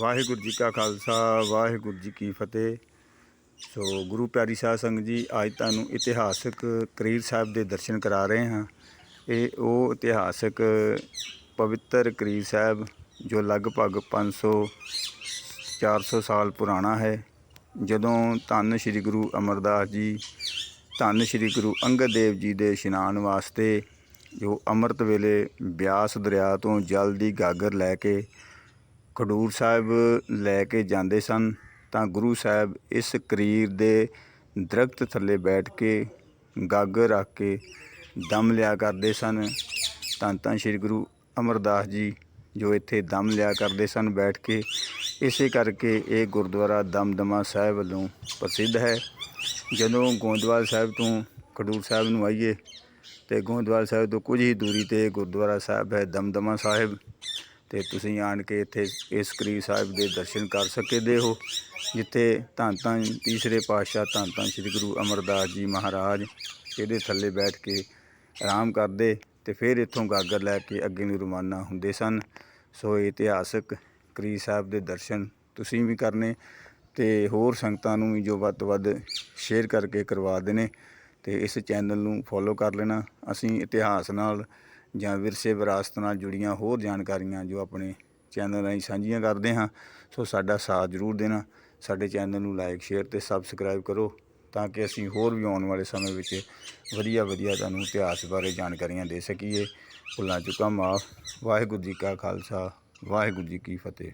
ਵਾਹਿਗੁਰੂ ਜੀ ਕਾ ਖਾਲਸਾ, ਵਾਹਿਗੁਰੂ ਜੀ ਕੀ ਫਤਿਹ। ਸੋ ਗੁਰੂ ਪਿਆਰੀ ਸਾਧ ਸੰਗਤ ਜੀ, ਅੱਜ ਤੁਹਾਨੂੰ ਇਤਿਹਾਸਕ ਕਰੀਰ ਸਾਹਿਬ ਦੇ ਦਰਸ਼ਨ ਕਰਾ ਰਹੇ ਹਾਂ। ਇਹ ਉਹ ਇਤਿਹਾਸਕ ਪਵਿੱਤਰ ਕਰੀਰ ਸਾਹਿਬ ਜੋ ਲਗਭਗ 500 400 ਸਾਲ ਪੁਰਾਣਾ ਹੈ। ਜਦੋਂ ਧੰਨ ਸ੍ਰੀ ਗੁਰੂ ਅਮਰਦਾਸ ਜੀ, ਧੰਨ ਸ੍ਰੀ ਗੁਰੂ ਅੰਗਦ ਦੇਵ ਜੀ ਦੇ ਇਸ਼ਨਾਨ ਵਾਸਤੇ ਜੋ ਅੰਮ੍ਰਿਤ ਵੇਲੇ ਬਿਆਸ ਦਰਿਆ ਤੋਂ ਜਲ ਦੀ ਗਾਗਰ ਲੈ ਕੇ ਖਡੂਰ ਸਾਹਿਬ ਲੈ ਕੇ ਜਾਂਦੇ ਸਨ ਤਾਂ ਗੁਰੂ ਸਾਹਿਬ ਇਸ ਕਰੀਰ ਦੇ ਦਰਖਤ ਥੱਲੇ ਬੈਠ ਕੇ ਗੱਗ ਰੱਖ ਕੇ ਦਮ ਲਿਆ ਕਰਦੇ ਸਨ। ਧੰਨ ਧੰਨ ਸ੍ਰੀ ਗੁਰੂ ਅਮਰਦਾਸ ਜੀ ਜੋ ਇੱਥੇ ਦਮ ਲਿਆ ਕਰਦੇ ਸਨ ਬੈਠ ਕੇ, ਇਸੇ ਕਰਕੇ ਇਹ ਗੁਰਦੁਆਰਾ ਦਮਦਮਾ ਸਾਹਿਬ ਵੱਲੋਂ ਪ੍ਰਸਿੱਧ ਹੈ। ਜਦੋਂ ਗੋਂਦਵਾਲ ਸਾਹਿਬ ਤੋਂ ਖਡੂਰ ਸਾਹਿਬ ਨੂੰ ਆਈਏ ਤੇ ਗੋਂਦਵਾਲ ਸਾਹਿਬ ਤੋਂ ਕੁਝ ਹੀ ਦੂਰੀ ਤੇ ਗੁਰਦੁਆਰਾ ਸਾਹਿਬ ਹੈ ਦਮਦਮਾ ਸਾਹਿਬ। ਤੇ ਤੁਸੀਂ ਆਣ ਕੇ ਇੱਥੇ ਇਸ ਕਰੀਬ ਸਾਹਿਬ ਦੇ ਦਰਸ਼ਨ ਕਰ ਸਕਦੇ ਹੋ, ਜਿੱਥੇ ਧੰਨ ਧੰਨ ਤੀਸਰੇ ਪਾਤਸ਼ਾਹ ਧੰਨ ਧੰਨ ਸ੍ਰੀ ਗੁਰੂ ਅਮਰਦਾਸ ਜੀ ਮਹਾਰਾਜ ਇਹਦੇ ਥੱਲੇ ਬੈਠ ਕੇ ਆਰਾਮ ਕਰਦੇ ਤੇ ਫਿਰ ਇੱਥੋਂ ਗਾਗਰ ਲੈ ਕੇ ਅੱਗੇ ਨੂੰ ਰਵਾਨਾ ਹੁੰਦੇ ਸਨ। ਸੋ ਇਹ ਇਤਿਹਾਸਕ ਕਰੀਬ ਸਾਹਿਬ ਦੇ ਦਰਸ਼ਨ ਤੁਸੀਂ ਵੀ ਕਰਨੇ ਤੇ ਹੋਰ ਸੰਗਤਾਂ ਨੂੰ ਵੀ ਜੋ ਵੱਧ ਤੋਂ ਵੱਧ ਸ਼ੇਅਰ ਕਰਕੇ ਕਰਵਾ ਦੇਣੇ ਤੇ ਇਸ ਚੈਨਲ ਨੂੰ ਫੋਲੋ ਕਰ ਲੈਣਾ। ਅਸੀਂ ਇਤਿਹਾਸ ਨਾਲ ਜਾਂ ਵਿਰਸੇ ਵਿਰਾਸਤ ਨਾਲ ਜੁੜੀਆਂ ਹੋਰ ਜਾਣਕਾਰੀਆਂ ਜੋ ਆਪਣੇ ਚੈਨਲ ਰਾਹੀਂ ਸਾਂਝੀਆਂ ਕਰਦੇ ਹਾਂ, ਸੋ ਸਾਡਾ ਸਾਥ ਜ਼ਰੂਰ ਦੇਣਾ। ਸਾਡੇ ਚੈਨਲ ਨੂੰ ਲਾਈਕ, ਸ਼ੇਅਰ ਤੇ ਸਬਸਕ੍ਰਾਈਬ ਕਰੋ ਤਾਂ ਕਿ ਅਸੀਂ ਹੋਰ ਵੀ ਆਉਣ ਵਾਲੇ ਸਮੇਂ ਵਿੱਚ ਵਧੀਆ ਵਧੀਆ ਤੁਹਾਨੂੰ ਇਤਿਹਾਸ ਬਾਰੇ ਜਾਣਕਾਰੀਆਂ ਦੇ ਸਕੀਏ। ਭੁੱਲਾਂ ਚੁੱਕਾ, ਮਾਫ। ਵਾਹਿਗੁਰੂ ਜੀ ਕਾ ਖਾਲਸਾ, ਵਾਹਿਗੁਰੂ ਜੀ ਕੀ ਫਤਿਹ।